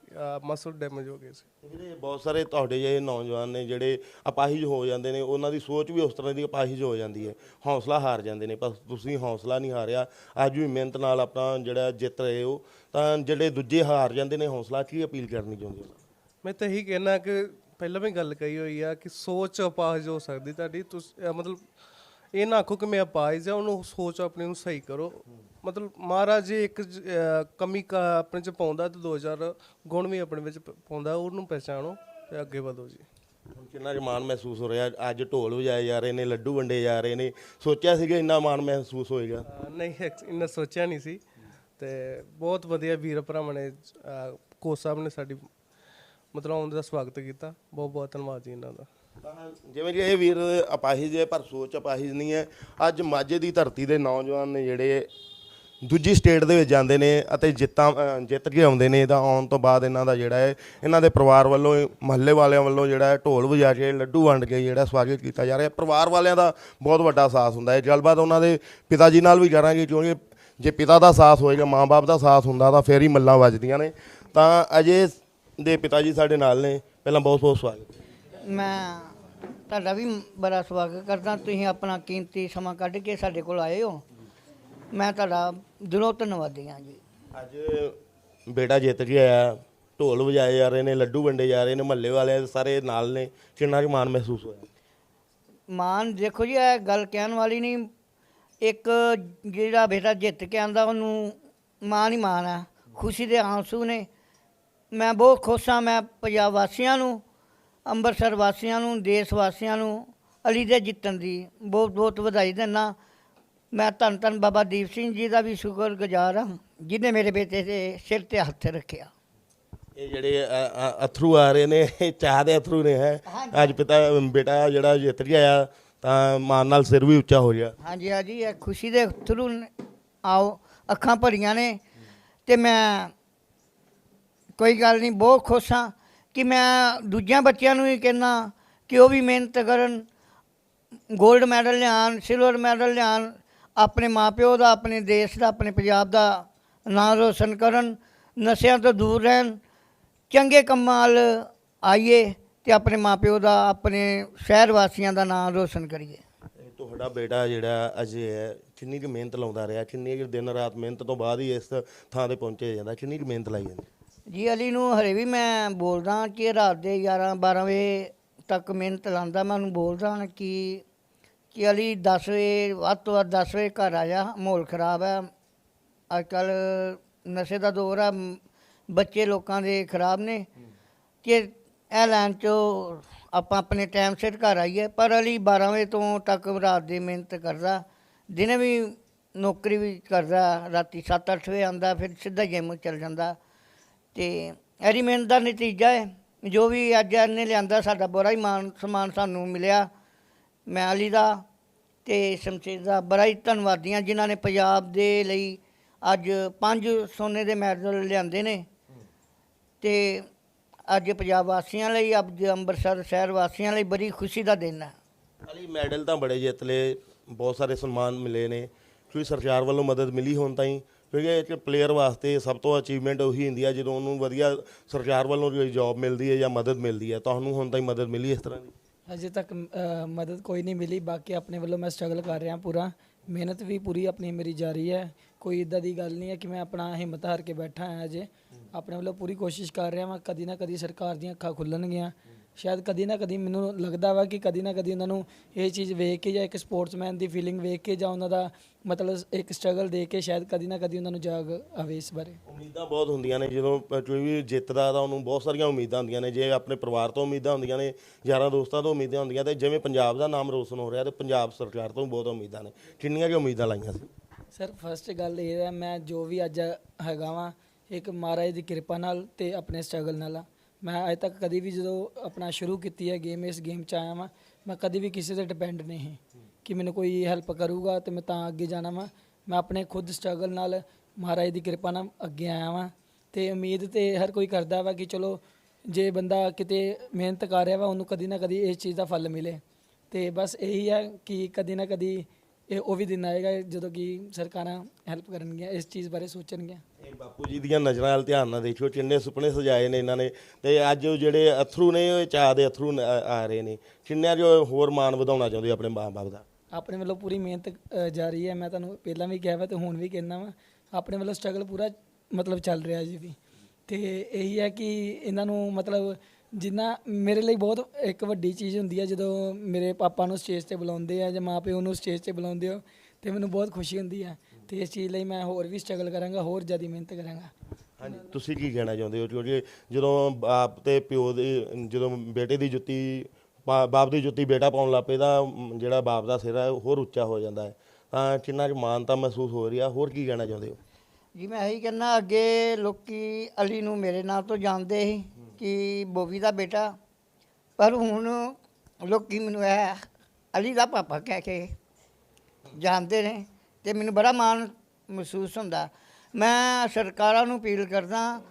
ਮਸਲ ਡੈਮੇਜ ਹੋ ਗਏ ਸੀ। ਜਿਹੜੇ ਬਹੁਤ ਸਾਰੇ ਤੁਹਾਡੇ ਜਿਹੇ ਨੌਜਵਾਨ ਨੇ ਜਿਹੜੇ ਅਪਾਹਿਜ ਹੋ ਜਾਂਦੇ ਨੇ ਉਹਨਾਂ ਦੀ ਸੋਚ ਵੀ ਉਸ ਤਰ੍ਹਾਂ ਦੀ ਅਪਾਹਿਜ ਹੋ ਜਾਂਦੀ ਹੈ। ਹੌਸਲਾ ਹਾਰ ਜਾਂਦੇ ਨੇ ਪਰ ਤੁਸੀਂ ਹੌਸਲਾ ਨਹੀਂ ਹਾਰਿਆ। ਅੱਜ ਵੀ ਮਿਹਨਤ ਨਾਲ ਆਪਣਾ ਜਿਹੜਾ ਜਿੱਤ ਰਹੇ ਹੋ ਤਾਂ ਜਿਹੜੇ ਦੂਜੇ ਹਾਰ ਜਾਂਦੇ ਨੇ ਹੌਸਲਾ ਕੀ ਅਪੀਲ ਕਰਨੀ ਚਾਹੁੰਦੇ ਹੋ? ਮੈਂ ਤਾਂ ਇਹੀ ਕਹਿਣਾ ਕਿ ਪਹਿਲਾਂ ਵੀ ਗੱਲ ਕਹੀ ਹੋਈ ਆ ਕਿ ਸੋਚ ਅਪਾਹਜ ਹੋ ਸਕਦੀ ਤੁਹਾਡੀ। ਤੁਸੀਂ ਅਹ ਮਤਲਬ ਇਹ ਨਾ ਆਖੋ ਕਿ ਮੈਂ ਅਪਾਹਜ ਆ ਉਹਨੂੰ ਸੋਚ ਆਪਣੀ ਨੂੰ ਸਹੀ ਕਰੋ। ਮਤਲਬ ਮਹਾਰਾਜ ਜੇ ਇੱਕ ਜ- ਅਹ ਕਮੀ ਕਾ ਆਪਣੇ ਚ ਪਾਉਂਦਾ ਤੇ 2000 ਗੁਣ ਵੀ ਆਪਣੇ ਵਿੱਚ ਪ- ਪਾਉਂਦਾ ਉਹਨੂੰ ਪਹਿਚਾਣੋ ਤੇ ਅੱਗੇ ਵਧੋ ਜੀ। ਹੁਣ ਕਿੰਨਾ ਕੁ ਮਾਣ ਮਹਿਸੂਸ ਹੋ ਰਿਹਾ? ਅੱਜ ਢੋਲ ਵਜਾਏ ਜਾ ਰਹੇ ਨੇ ਲੱਡੂ ਵੰਡੇ ਜਾ ਰਹੇ ਨੇ। ਸੋਚਿਆ ਸੀਗਾ ਇੰਨਾ ਮਾਣ ਮਹਿਸੂਸ ਹੋਏਗਾ? ਅਹ ਨਹੀਂ ਇੰਨਾ ਸੋਚਿਆ ਨਹੀਂ ਸੀ। ਤੇ ਬਹੁਤ ਵਧੀਆ ਵੀਰ ਭਰਾਵਾਂ ਨੇ ਅਹ ਕੋਚ ਸਾਹਿਬ ਨੇ ਸਾਡੀ ਮਤਲਬ ਉਹਨਾਂ ਦਾ ਸਵਾਗਤ ਕੀਤਾ। ਬਹੁਤ ਬਹੁਤ ਧੰਨਵਾਦ ਜੀ ਇਹਨਾਂ ਦਾ। ਜਿਵੇਂ ਕਿ ਇਹ ਵੀਰ ਅਪਾਹਿਜ ਹੈ ਪਰ ਸੋਚ ਅਪਾਹਿਜ ਨਹੀਂ ਹੈ। ਅੱਜ ਮਾਝੇ ਦੀ ਧਰਤੀ ਦੇ ਨੌਜਵਾਨ ਨੇ ਜਿਹੜੇ ਦੂਜੀ ਸਟੇਟ ਦੇ ਵਿੱਚ ਜਾਂਦੇ ਨੇ ਅਤੇ ਜਿੱਤਾਂ ਅ, ਜਿੱਤ ਕੇ ਆਉਂਦੇ ਨੇ ਤਾਂ ਆਉਣ ਤੋਂ ਬਾਅਦ ਇਹਨਾਂ ਦਾ ਜਿਹੜਾ ਹੈ ਇਹਨਾਂ ਦੇ ਪਰਿਵਾਰ ਵੱਲੋਂ ਮਹੱਲੇ ਵਾਲਿਆਂ ਵੱਲੋਂ ਜਿਹੜਾ ਹੈ ਢੋਲ ਵਜਾ ਕੇ ਲੱਡੂ ਵੰਡ ਕੇ ਜਿਹੜਾ ਸਵਾਗਤ ਕੀਤਾ ਜਾ ਰਿਹਾ। ਪਰਿਵਾਰ ਵਾਲਿਆਂ ਦਾ ਬਹੁਤ ਵੱਡਾ ਸਾਥ ਹੁੰਦਾ ਹੈ। ਗੱਲਬਾਤ ਉਹਨਾਂ ਦੇ ਪਿਤਾ ਜੀ ਨਾਲ ਵੀ ਕਰਾਂਗੇ ਕਿਉਂਕਿ ਜੇ ਪਿਤਾ ਦਾ ਸਾਥ ਹੋਏਗਾ ਮਾਂ-ਬਾਪ ਦਾ ਸਾਥ ਹੁੰਦਾ ਤਾਂ ਫੇਰ ਹੀ ਮੱਲਾਂ ਵੱਜਦੀਆਂ ਨੇ। ਤਾਂ ਅਜੇ ਦੇ ਪਿਤਾ ਜੀ ਸਾਡੇ ਨਾਲ ਨੇ ਪਹਿਲਾਂ ਬਹੁਤ ਬਹੁਤ ਸਵਾਗਤ। ਮੈਂ ਤੁਹਾਡਾ ਵੀ ਬੜਾ ਸਵਾਗਤ ਕਰਦਾ ਤੁਸੀਂ ਆਪਣਾ ਕੀਮਤੀ ਸਮਾਂ ਕੱਢ ਕੇ ਸਾਡੇ ਕੋਲ ਆਏ ਹੋ। ਮੈਂ ਤੁਹਾਡਾ ਦਿਲੋਂ ਧੰਨਵਾਦੀ ਹਾਂ ਜੀ। ਅੱਜ ਬੇਟਾ ਜਿੱਤ ਕੇ ਆਇਆ ਢੋਲ ਵਜਾਏ ਜਾ ਰਹੇ ਨੇ ਲੱਡੂ ਵੰਡੇ ਜਾ ਰਹੇ ਨੇ ਮਹੱਲੇ ਵਾਲੇ ਸਾਰੇ ਨਾਲ ਨੇ ਕਿੰਨਾ ਕੁ ਮਾਣ ਮਹਿਸੂਸ ਹੋਇਆ? ਮਾਨ ਦੇਖੋ ਜੀ ਇਹ ਗੱਲ ਕਹਿਣ ਵਾਲੀ ਨਹੀਂ ਇੱਕ ਜਿਹੜਾ ਬੇਟਾ ਜਿੱਤ ਕੇ ਆਂਦਾ ਉਹਨੂੰ ਮਾਣ ਹੀ ਮਾਣ ਆ ਖੁਸ਼ੀ ਦੇ ਆਂਸੂ ਨੇ। ਮੈਂ ਬਹੁਤ ਖੁਸ਼ ਹਾਂ ਮੈਂ ਪੰਜਾਬ ਵਾਸੀਆਂ ਨੂੰ ਅੰਮ੍ਰਿਤਸਰ ਵਾਸੀਆਂ ਨੂੰ ਦੇਸ਼ ਵਾਸੀਆਂ ਨੂੰ ਅਲੀ ਦੇ ਜਿੱਤਣ ਦੀ ਬਹੁਤ ਬਹੁਤ ਵਧਾਈ ਦਿੰਦਾ ਮੈਂ ਧੰਨ ਧੰਨ ਬਾਬਾ ਦੀਪ ਸਿੰਘ ਜੀ ਦਾ ਵੀ ਸ਼ੁਕਰਗੁਜ਼ਾਰ ਹਾਂ ਜਿਹਨੇ ਮੇਰੇ ਬੇਟੇ ਦੇ ਸਿਰ ਤੇ ਹੱਥ ਰੱਖਿਆ। ਇਹ ਜਿਹੜੇ ਅਥਰੂ ਆ ਰਹੇ ਨੇ ਇਹ ਚਾਹ ਦੇ ਅਥਰੂ ਨੇ ਹੈ। ਅੱਜ ਪਿਤਾ ਬੇਟਾ ਜਿਹੜਾ ਜਿੱਤ ਕੇ ਆਇਆ ਤਾਂ ਮਾਣ ਨਾਲ ਸਿਰ ਵੀ ਉੱਚਾ ਹੋ ਗਿਆ। ਹਾਂਜੀ ਹਾਂਜੀ ਇਹ ਖੁਸ਼ੀ ਦੇ ਥਰੂ ਆਓ ਅੱਖਾਂ ਭਰੀਆਂ ਨੇ ਤੇ ਮੈਂ ਕੋਈ ਗੱਲ ਨਹੀਂ, ਬਹੁਤ ਖੁਸ਼ ਹਾਂ ਕਿ ਮੈਂ ਦੂਜਿਆਂ ਬੱਚਿਆਂ ਨੂੰ ਵੀ ਕਹਿੰਦਾ ਕਿ ਉਹ ਵੀ ਮਿਹਨਤ ਕਰਨ 골ਡ ਮੈਡਲ ਲਿਆਉਣ ਸਿਲਵਰ ਮੈਡਲ ਲਿਆਉਣ, ਆਪਣੇ ਮਾਪਿਓ ਦਾ, ਆਪਣੇ ਦੇਸ਼ ਦਾ, ਆਪਣੇ ਪੰਜਾਬ ਦਾ ਨਾਂ ਰੋਸ਼ਨ ਕਰਨ, ਨਸ਼ਿਆਂ ਤੋਂ ਦੂਰ ਰਹਿਣ, ਚੰਗੇ ਕੰਮਾਂ ਵੱਲ ਆਈਏ ਤੇ ਆਪਣੇ ਮਾਪਿਓ ਦਾ, ਆਪਣੇ ਸ਼ਹਿਰ ਵਾਸੀਆਂ ਦਾ ਨਾਂ ਰੋਸ਼ਨ ਕਰੀਏ। ਤੁਹਾਡਾ ਬੇਟਾ ਜਿਹੜਾ ਅਜੇ ਹੈ, ਕਿੰਨੀ ਕੁ ਮਿਹਨਤ ਲਾਉਂਦਾ ਰਿਹਾ, ਕਿੰਨੀ ਕੁ ਦਿਨ ਰਾਤ ਮਿਹਨਤ ਤੋਂ ਬਾਅਦ ਹੀ ਇਸ ਥਾਂ ਤੇ ਪਹੁੰਚਿਆ ਜਾਂਦਾ, ਕਿੰਨੀ ਕੁ ਮਿਹਨਤ ਲਾਈ ਜਾਂਦੀ? ਜੀ ਅਲੀ ਨੂੰ ਹਰੇ ਵੀ ਮੈਂ ਬੋਲਦਾ ਕਿ ਰਾਤ ਦੇ 11 12 ਵਜੇ ਤੱਕ ਮਿਹਨਤ ਲਾਉਂਦਾ, ਮੈਂ ਉਹਨੂੰ ਬੋਲਦਾ ਕਿ ਕਿ ਅਲੀ 10 ਵਜੇ, ਵੱਧ ਤੋਂ ਵੱਧ 10 ਵਜੇ ਘਰ ਆ ਜਾ, ਮਾਹੌਲ ਖਰਾਬ ਹੈ। ਅੱਜ ਕੱਲ ਨਸ਼ੇ ਦਾ ਦੌਰ ਆ ਬੱਚੇ ਲੋਕਾਂ ਦੇ ਖਰਾਬ ਨੇ। ਕਿ ਇਹ ਲਾਈਨ ਚੋਂ ਆਪਾਂ ਆਪਣੇ ਟਾਈਮ ਸਿਰ ਘਰ ਆਈਏ, ਪਰ ਅਲੀ 12 ਵਜੇ ਤੋਂ ਤੱਕ ਰਾਤ ਦੀ ਮਿਹਨਤ ਕਰਦਾ। ਦਿਨੇ ਵੀ ਨੌਕਰੀ ਵੀ ਕਰਦਾ, ਰਾਤੀ 7-8 ਵਜੇ ਆਉਂਦਾ, ਫਿਰ ਸਿੱਧਾ ਜਿਮ ਚਲ ਜਾਂਦਾ। ਤੇ ਇਹਦੀ ਮਿਹਨਤ ਦਾ ਨਤੀਜਾ ਹੈ। ਜੋ ਵੀ ਅੱਜ ਇਹਨੇ ਲਿਆਂਦਾ ਸਾਡਾ ਬੜਾ ਹੀ ਮਾਨ ਸਨਮਾਨ ਸਾਨੂੰ ਮਿਲਿਆ। ਮੈਂ ਅਲੀ ਦਾ ਤੇ ਸ਼ਮਸ਼ੇਰ ਦਾ ਬੜਾ ਹੀ ਧੰਨਵਾਦੀ ਹਾਂ, ਜਿਨ੍ਹਾਂ ਨੇ ਪੰਜਾਬ ਦੇ ਲਈ ਅੱਜ ਪੰਜ ਸੋਨੇ ਦੇ ਮੈਡਲ ਲਿਆਂਦੇ ਨੇ। ਤੇ ਅੱਜ ਪੰਜਾਬ ਵਾਸੀਆਂ ਲਈ, ਅੱਜ ਅੰਮ੍ਰਿਤਸਰ ਸ਼ਹਿਰ ਵਾਸੀਆਂ ਲਈ ਬੜੀ ਖੁਸ਼ੀ ਦਾ ਦਿਨ ਹੈ। ਅਲੀ, ਮੈਡਲ ਤਾਂ ਬੜੇ ਜਿੱਤ ਲਏ, ਬਹੁਤ ਸਾਰੇ ਸਨਮਾਨ ਮਿਲੇ ਨੇ। ਕਿਉਂਕਿ ਸਰਕਾਰ ਵੱਲੋਂ ਮਦਦ ਮਿਲੀ ਹੋਣ ਤਾਈਂ। ਕਿਉਂਕਿ ਇੱਕ ਪਲੇਅਰ ਵਾਸਤੇ ਸਭ ਤੋਂ ਅਚੀਵਮੈਂਟ ਉਹੀ ਹੁੰਦੀ ਹੈ ਜਦੋਂ ਉਹਨੂੰ ਵਧੀਆ ਸਰਕਾਰ ਵੱਲੋਂ ਕੋਈ ਜੌਬ ਮਿਲਦੀ ਹੈ ਜਾਂ ਮਦਦ ਮਿਲਦੀ ਹੈ ਤੁਹਾਨੂੰ ਹੁਣ ਤਾਈਂ ਮਦਦ ਮਿਲੀ ਇਸ ਤਰ੍ਹਾਂ ਦੀ? ਅਜੇ ਤੱਕ ਮਦਦ ਕੋਈ ਨਹੀਂ ਮਿਲੀ ਬਾਕੀ ਆਪਣੇ ਵੱਲੋਂ ਮੈਂ ਸਟਰਗਲ ਕਰ ਰਿਹਾ ਪੂਰਾ। ਮਿਹਨਤ ਵੀ ਪੂਰੀ ਆਪਣੀ ਮੇਰੀ ਜਾਰੀ ਹੈ। ਕੋਈ ਇਦਾਂ ਦੀ ਗੱਲ ਨਹੀਂ ਹੈ ਕਿ ਮੈਂ ਆਪਣਾ ਹਿੰਮਤ ਹਾਰ ਕੇ ਬੈਠਾ ਹਾਂ ਅਜੇ ਆਪਣੇ ਵੱਲੋਂ ਪੂਰੀ ਕੋਸ਼ਿਸ਼ ਕਰ ਰਿਹਾ ਹਾਂ ਕਦੀ ਨਾ ਕਦੀ ਸਰਕਾਰ ਦੀਆਂ ਅੱਖਾਂ ਖੁੱਲਣਗੀਆਂ। ਸ਼ਾਇਦ ਕਦੀ ਨਾ ਕਦੀ ਮੈਨੂੰ ਲੱਗਦਾ ਵਾ ਕਿ ਕਦੀ ਨਾ ਕਦੀ ਉਹਨਾਂ ਨੂੰ ਇਹ ਚੀਜ਼ ਵੇਖ ਕੇ ਜਾਂ ਇੱਕ ਸਪੋਰਟਸਮੈਨ ਦੀ ਫੀਲਿੰਗ ਵੇਖ ਕੇ ਜਾਂ ਉਹਨਾਂ ਦਾ ਮਤਲਬ ਇੱਕ ਸਟਰਗਲ ਦੇਖ ਕੇ ਸ਼ਾਇਦ ਕਦੀ ਨਾ ਕਦੀ ਉਹਨਾਂ ਨੂੰ ਜਾਗ ਆਵੇ ਇਸ ਬਾਰੇ। ਉਮੀਦਾਂ ਬਹੁਤ ਹੁੰਦੀਆਂ ਨੇ ਜਦੋਂ ਕੋਈ ਵੀ ਜਿੱਤਦਾ ਤਾਂ ਉਹਨੂੰ ਬਹੁਤ ਸਾਰੀਆਂ ਉਮੀਦਾਂ ਹੁੰਦੀਆਂ ਨੇ। ਜੇ ਆਪਣੇ ਪਰਿਵਾਰ ਤੋਂ ਉਮੀਦਾਂ ਹੁੰਦੀਆਂ ਨੇ ਯਾਰਾਂ ਦੋਸਤਾਂ ਤੋਂ ਉਮੀਦਾਂ ਹੁੰਦੀਆਂ ਤੇ ਜਿਵੇਂ ਪੰਜਾਬ ਦਾ ਨਾਮ ਰੋਸ਼ਨ ਹੋ ਰਿਹਾ ਤੇ ਪੰਜਾਬ ਸਰਕਾਰ ਤੋਂ ਬਹੁਤ ਉਮੀਦਾਂ ਨੇ। ਕਿੰਨੀਆਂ ਕਿ ਉਮੀਦਾਂ ਲਾਈਆਂ ਸੀ? ਸਰ ਫਸਟ ਗੱਲ ਇਹ ਹੈ ਮੈਂ ਜੋ ਵੀ ਅੱਜ ਹੈਗਾ ਵਾਂ ਇੱਕ ਮਹਾਰਾਜ ਦੀ ਕਿਰਪਾ ਨਾਲ ਤੇ ਆਪਣੇ ਸਟਰਗਲ ਨਾਲ ਆ। ਮੈਂ ਅੱਜ ਤੱਕ ਕਦੀ ਵੀ ਜਦੋਂ ਆਪਣਾ ਸ਼ੁਰੂ ਕੀਤੀ ਹੈ ਗੇਮ ਇਸ ਗੇਮ 'ਚ ਆਇਆ ਵਾਂ, ਮੈਂ ਕਦੀ ਵੀ ਕਿਸੇ ਤੇ ਡਿਪੈਂਡ ਨਹੀਂ ਕਿ ਮੈਨੂੰ ਕੋਈ ਹੈਲਪ ਕਰੂਗਾ ਤੇ ਮੈਂ ਤਾਂ ਅੱਗੇ ਜਾਣਾ ਵਾਂ। ਮੈਂ ਆਪਣੇ ਖੁਦ ਸਟਰਗਲ ਨਾਲ ਮਹਾਰਾਜ ਦੀ ਕਿਰਪਾ ਨਾਲ ਅੱਗੇ ਆਇਆ ਵਾਂ ਤੇ ਉਮੀਦ ਤੇ ਹਰ ਕੋਈ ਕਰਦਾ ਵਾ ਕਿ ਚਲੋ ਜੇ ਬੰਦਾ ਕਿਤੇ ਮਿਹਨਤ ਕਰ ਰਿਹਾ ਵਾ, ਉਹਨੂੰ ਕਦੀ ਨਾ ਕਦੀ ਇਸ ਚੀਜ਼ ਦਾ ਫਲ ਮਿਲੇ। ਤੇ ਬਸ ਇਹੀ ਹੈ ਕਿ ਕਦੀ ਨਾ ਕਦੀ ਇਹ ਉਹ ਵੀ ਦਿਨ ਆਏਗਾ ਜਦੋਂ ਕਿ ਸਰਕਾਰਾਂ ਹੈਲਪ ਕਰਨਗੀਆਂ ਇਸ ਚੀਜ਼ ਬਾਰੇ ਸੋਚਣਗੀਆਂ। ਇਹ ਬਾਪੂ ਜੀ ਦੀਆਂ ਨਜ਼ਰਾਂ ਨਾਲ ਧਿਆਨ ਨਾਲ ਦੇਖਿਓ ਕਿੰਨੇ ਸੁਪਨੇ ਸਜਾਏ ਨੇ ਇਹਨਾਂ ਨੇ। ਤੇ ਅੱਜ ਉਹ ਜਿਹੜੇ ਅਥਰੂ ਨੇ ਉਹ ਚਾਹ ਦੇ ਅਥਰੂ ਆ ਆ ਰਹੇ ਨੇ। ਕਿੰਨਿਆਂ ਜੋ ਹੋਰ ਮਾਣ ਵਧਾਉਣਾ ਚਾਹੁੰਦੇ ਆਪਣੇ ਮਾਂ-ਬਾਪ ਦਾ? ਆਪਣੇ ਵੱਲੋਂ ਪੂਰੀ ਮਿਹਨਤ ਅ, ਜਾਰੀ ਹੈ। ਮੈਂ ਤੁਹਾਨੂੰ ਪਹਿਲਾਂ ਵੀ ਕਿਹਾ ਵਾ ਤੇ ਹੁਣ ਵੀ ਕਹਿਣਾ ਵਾ ਆਪਣੇ ਵੱਲੋਂ ਸਟਰਗਲ ਪੂਰਾ ਮਤਲਬ ਚੱਲ ਰਿਹਾ ਜੀ ਵੀ। ਤੇ ਇਹੀ ਹੈ ਕਿ ਇਹਨਾਂ ਨੂੰ ਮਤਲਬ ਜਿੰਨਾ ਮੇਰੇ ਲਈ ਬਹੁਤ ਇੱਕ ਵੱਡੀ ਚੀਜ਼ ਹੁੰਦੀ ਹੈ ਜਦੋਂ ਮੇਰੇ ਪਾਪਾ ਨੂੰ ਸਟੇਜ ਤੇ ਬੁਲਾਉਂਦੇ ਆ ਜਾਂ ਮਾਪਿਓ ਨੂੰ ਸਟੇਜ ਤੇ ਬੁਲਾਉਂਦੇ ਹੋ ਤੇ ਮੈਨੂੰ ਬਹੁਤ ਖੁਸ਼ੀ ਹੁੰਦੀ ਹੈ ਤੇ ਇਸ ਚੀਜ਼ ਲਈ ਮੈਂ ਹੋਰ ਵੀ ਸਟਰਗਲ ਕਰਾਂਗਾ ਹੋਰ ਜ਼ਿਆਦਾ ਮਿਹਨਤ ਕਰਾਂਗਾ। ਹਾਂਜੀ ਤੁਸੀਂ ਕੀ ਕਹਿਣਾ ਚਾਹੁੰਦੇ ਹੋ? ਕਿਉਂਕਿ ਜਦੋਂ ਬਾਪ ਤੇ ਪਿਓ ਦੀ ਜਦੋਂ ਬੇਟੇ ਦੀ ਜੁੱਤੀ ਬਾਪ ਦੀ ਜੁੱਤੀ ਬੇਟਾ ਪਾਉਣ ਲੱਪੇ ਤਾਂ ਜਿਹੜਾ ਬਾਪ ਦਾ ਸਿਰ ਹੈ ਉਹ ਹੋਰ ਉੱਚਾ ਹੋ ਜਾਂਦਾ ਹੈ। ਤਾਂ ਕਿੰਨਾ ਕੁ ਮਾਨਤਾ ਮਹਿਸੂਸ ਹੋ ਰਹੀ? ਆ ਹੋਰ ਕੀ ਕਹਿਣਾ ਚਾਹੁੰਦੇ ਹੋ? ਜੀ ਮੈਂ ਇਹੀ ਕਹਿੰਦਾ ਅੱਗੇ ਲੋਕੀ ਅਲੀ ਨੂੰ ਮੇਰੇ ਨਾਂ ਤੋਂ ਜਾਣਦੇ ਸੀ। ਕਿ ਬੋਬੀ ਦਾ ਬੇਟਾ, ਪਰ ਹੁਣ ਲੋਕੀ ਮੈਨੂੰ ਇਹ ਅਲੀ ਦਾ ਪਾਪਾ ਕਹਿ ਕੇ ਜਾਣਦੇ ਨੇ ਤੇ ਮੈਨੂੰ ਬੜਾ ਮਾਣ ਮਹਿਸੂਸ ਹੁੰਦਾ। ਮੈਂ ਸਰਕਾਰਾਂ ਨੂੰ ਅਪੀਲ ਕਰਦਾ,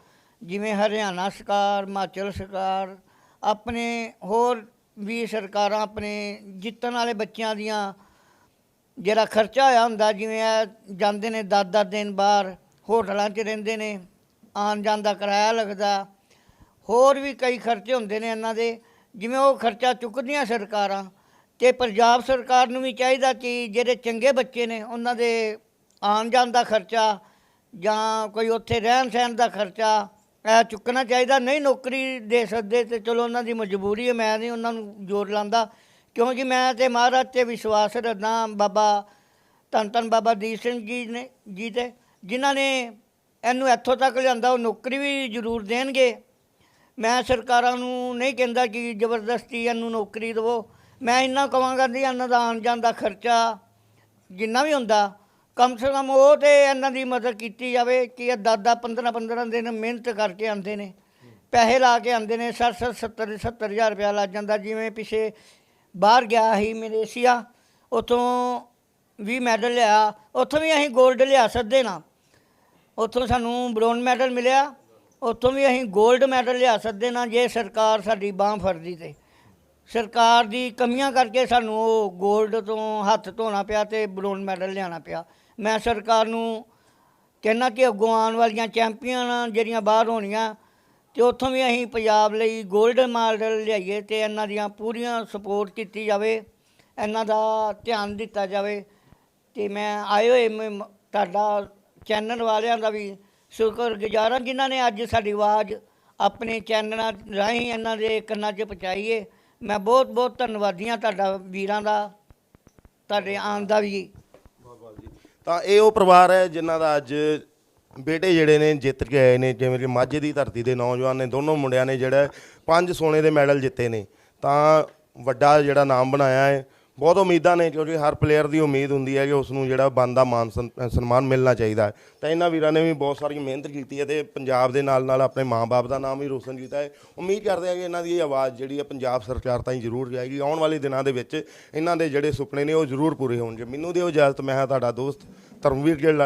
ਜਿਵੇਂ ਹਰਿਆਣਾ ਸਰਕਾਰ, ਹਿਮਾਚਲ ਸਰਕਾਰ, ਆਪਣੇ ਹੋਰ ਵੀ ਸਰਕਾਰਾਂ ਆਪਣੇ ਜਿੱਤਣ ਵਾਲੇ ਬੱਚਿਆਂ ਦੀਆਂ ਜਿਹੜਾ ਖਰਚਾ ਹੋਇਆ ਹੁੰਦਾ, ਜਿਵੇਂ ਇਹ ਜਾਂਦੇ ਨੇ ਦਸ ਦਸ ਦਿਨ ਬਾਹਰ ਹੋਟਲਾਂ 'ਚ ਰਹਿੰਦੇ ਨੇ ਆਉਣ ਜਾਣ ਦਾ ਕਿਰਾਇਆ ਲੱਗਦਾ। ਹੋਰ ਵੀ ਕਈ ਖਰਚੇ ਹੁੰਦੇ ਨੇ ਇਹਨਾਂ ਦੇ। ਜਿਵੇਂ ਉਹ ਖਰਚਾ ਚੁੱਕਦੀਆਂ ਸਰਕਾਰਾਂ, ਤੇ ਪੰਜਾਬ ਸਰਕਾਰ ਨੂੰ ਵੀ ਚਾਹੀਦਾ ਕਿ ਜਿਹੜੇ ਚੰਗੇ ਬੱਚੇ ਨੇ, ਉਹਨਾਂ ਦੇ ਆਉਣ ਜਾਣ ਦਾ ਖਰਚਾ ਜਾਂ ਕੋਈ ਉੱਥੇ ਰਹਿਣ ਸਹਿਣ ਦਾ ਖਰਚਾ, ਇਹ ਚੁੱਕਣਾ ਚਾਹੀਦਾ। ਨਹੀਂ ਨੌਕਰੀ ਦੇ ਸਕਦੇ ਤੇ ਚਲੋ ਉਹਨਾਂ ਦੀ ਮਜਬੂਰੀ ਹੈ, ਮੈਂ ਨਹੀਂ ਉਹਨਾਂ ਨੂੰ ਜ਼ੋਰ ਲਾਉਂਦਾ। ਕਿਉਂਕਿ ਮੈਂ ਤੇ ਮਹਾਰਾਜ ਤੇ ਵਿਸ਼ਵਾਸ ਰੱਖਦਾ ਬਾਬਾ ਧੰਨ ਧੰਨ ਬਾਬਾ ਦੀਪ ਸਿੰਘ ਜੀ ਨੇ, ਜੀ ਤੇ, ਜਿਨ੍ਹਾਂ ਨੇ ਇਹਨੂੰ ਇੱਥੋਂ ਤੱਕ ਲਿਆਂਦਾ, ਉਹ ਨੌਕਰੀ ਵੀ ਜ਼ਰੂਰ ਦੇਣਗੇ। ਮੈਂ ਸਰਕਾਰਾਂ ਨੂੰ ਨਹੀਂ ਕਹਿੰਦਾ ਕਿ ਜ਼ਬਰਦਸਤੀ ਇਹਨੂੰ ਨੌਕਰੀ ਦੇਵੋ। ਮੈਂ ਇੰਨਾ ਕਵਾਂਗਾ ਵੀ ਇਹਨਾਂ ਦਾ ਆਉਣ ਜਾਣ ਦਾ ਖਰਚਾ ਜਿੰਨਾ ਵੀ ਹੁੰਦਾ, ਕਮ ਸੇ ਕਮ ਉਹ ਤੇ ਇਹਨਾਂ ਦੀ ਮਦਦ ਕੀਤੀ ਜਾਵੇ ਕਿ ਇਹ 10 10 15 15 ਦਿਨ ਮਿਹਨਤ ਕਰਕੇ ਆਉਂਦੇ ਨੇ, ਪੈਸੇ ਲਾ ਕੇ ਆਉਂਦੇ ਨੇ 60 70 70 ਹਜ਼ਾਰ ਰੁਪਇਆ ਲੱਗ ਜਾਂਦਾ। ਜਿਵੇਂ ਪਿਛੇ ਬਾਹਰ ਗਿਆ ਸੀ ਮਲੇਸ਼ੀਆ, ਉਥੋਂ ਵੀ ਮੈਡਲ ਲਿਆ, ਉੱਥੋਂ ਵੀ ਅਸੀਂ 골ਡ ਲਿਆ ਸਕਦੇ ਨਾ ਉੱਥੋਂ ਸਾਨੂੰ ਬ੍ਰੌਨ ਮੈਡਲ ਮਿਲਿਆ। ਉੱਥੋਂ ਵੀ ਅਸੀਂ 골ਡ ਮੈਡਲ ਲਿਆ ਸਕਦੇ ਨਾ ਜੇ ਸਰਕਾਰ ਸਾਡੀ ਬਾਹ ਫੜਦੀ ਤੇ। ਸਰਕਾਰ ਦੀ ਕਮੀਆਂ ਕਰਕੇ ਸਾਨੂੰ ਉਹ 골ਡ ਤੋਂ ਹੱਥ ਧੋਣਾ ਪਿਆ ਤੇ ਬ੍ਰੋਨ ਮੈਡਲ ਲਿਆਣਾ ਪਿਆ। ਮੈਂ ਸਰਕਾਰ ਨੂੰ ਕਹਿਣਾ ਕਿ ਅੱਗੋਂ ਆਉਣ ਵਾਲੀਆਂ ਚੈਂਪੀਅਨ ਜਿਹੜੀਆਂ ਬਾਹਰ ਹੋਣੀਆਂ ਤੇ ਉੱਥੋਂ ਵੀ ਅਸੀਂ ਪੰਜਾਬ ਲਈ 골ਡ ਮੈਡਲ ਲਿਆਈਏ ਤੇ ਇਹਨਾਂ ਦੀਆਂ ਪੂਰੀਆਂ ਸਪੋਰਟ ਕੀਤੀ ਜਾਵੇ, ਇਹਨਾਂ ਦਾ ਧਿਆਨ ਦਿੱਤਾ ਜਾਵੇ। ਤੇ ਮੈਂ ਆਏ ਹੋਏ ਤੁਹਾਡਾ ਚੈਨਲ ਵਾਲਿਆਂ ਦਾ ਵੀ ਸ਼ੁਕਰਗੁਜ਼ਾਰਾਂ ਜਿਨ੍ਹਾਂ ਨੇ ਅੱਜ ਸਾਡੀ ਆਵਾਜ਼ ਆਪਣੇ ਚੈਨਲਾਂ ਰਾਹੀਂ ਇਹਨਾਂ ਦੇ ਕੰਨਾਂ 'ਚ ਪਹੁੰਚਾਈਏ ਮੈਂ ਬਹੁਤ ਬਹੁਤ ਧੰਨਵਾਦੀ ਹਾਂ ਤੁਹਾਡਾ ਵੀਰਾਂ ਦਾ, ਤੁਹਾਡੇ ਆਉਣ ਦਾ ਵੀ। ਤਾਂ ਇਹ ਉਹ ਪਰਿਵਾਰ ਹੈ ਜਿਨ੍ਹਾਂ ਦਾ ਅੱਜ ਬੇਟੇ ਜਿਹੜੇ ਨੇ ਜਿੱਤ ਕੇ ਆਏ ਨੇ, ਜਿਵੇਂ ਕਿ ਮਾਝੇ ਦੀ ਧਰਤੀ ਦੇ ਨੌਜਵਾਨ ਨੇ, ਦੋਨੋਂ ਮੁੰਡਿਆਂ ਨੇ ਜਿਹੜਾ ਪੰਜ ਸੋਨੇ ਦੇ ਮੈਡਲ ਜਿੱਤੇ ਨੇ। ਤਾਂ ਵੱਡਾ ਜਿਹੜਾ ਨਾਮ ਬਣਾਇਆ ਹੈ ਬਹੁਤ ਉਮੀਦਾਂ ਨੇ ਕਿਉਂਕਿ ਹਰ ਪਲੇਅਰ ਦੀ ਉਮੀਦ ਹੁੰਦੀ ਹੈ ਕਿ ਉਸ ਨੂੰ ਜਿਹੜਾ ਬੰਦਾ ਮਾਨ ਸਨ- ਸਨਮਾਨ ਮਿਲਣਾ ਚਾਹੀਦਾ ਹੈ। ਤਾਂ ਇਹਨਾਂ ਵੀਰਾਂ ਨੇ ਵੀ ਬਹੁਤ ਸਾਰੀ ਮਿਹਨਤ ਕੀਤੀ ਹੈ ਤੇ ਪੰਜਾਬ ਦੇ ਨਾਲ ਨਾਲ ਆਪਣੇ ਮਾਂ ਬਾਪ ਦਾ ਨਾਮ ਵੀ ਰੋਸ਼ਨ ਕੀਤਾ ਹੈ। ਉਮੀਦ ਕਰਦੇ ਹਾਂ ਕਿ ਇਹਨਾਂ ਦੀ ਇਹ ਆਵਾਜ਼ ਜਿਹੜੀ ਹੈ ਪੰਜਾਬ ਸਰਕਾਰ ਤਾਈਂ ਜ਼ਰੂਰ ਜਾਏਗੀ। ਆਉਣ ਵਾਲੇ ਦਿਨਾਂ ਦੇ ਵਿੱਚ ਇਹਨਾਂ ਦੇ ਜਿਹੜੇ ਸੁਪਨੇ ਨੇ ਉਹ ਜ਼ਰੂਰ ਪੂਰੇ ਹੋਣਗੇ। ਮੈਨੂੰ ਦਿਓ, ਇਜਾਜ਼ਤ, ਮੈਂ ਹਾਂ ਤੁਹਾਡਾ ਦੋਸਤ ਧਰਮਵੀਰ ਗਿੱਲ।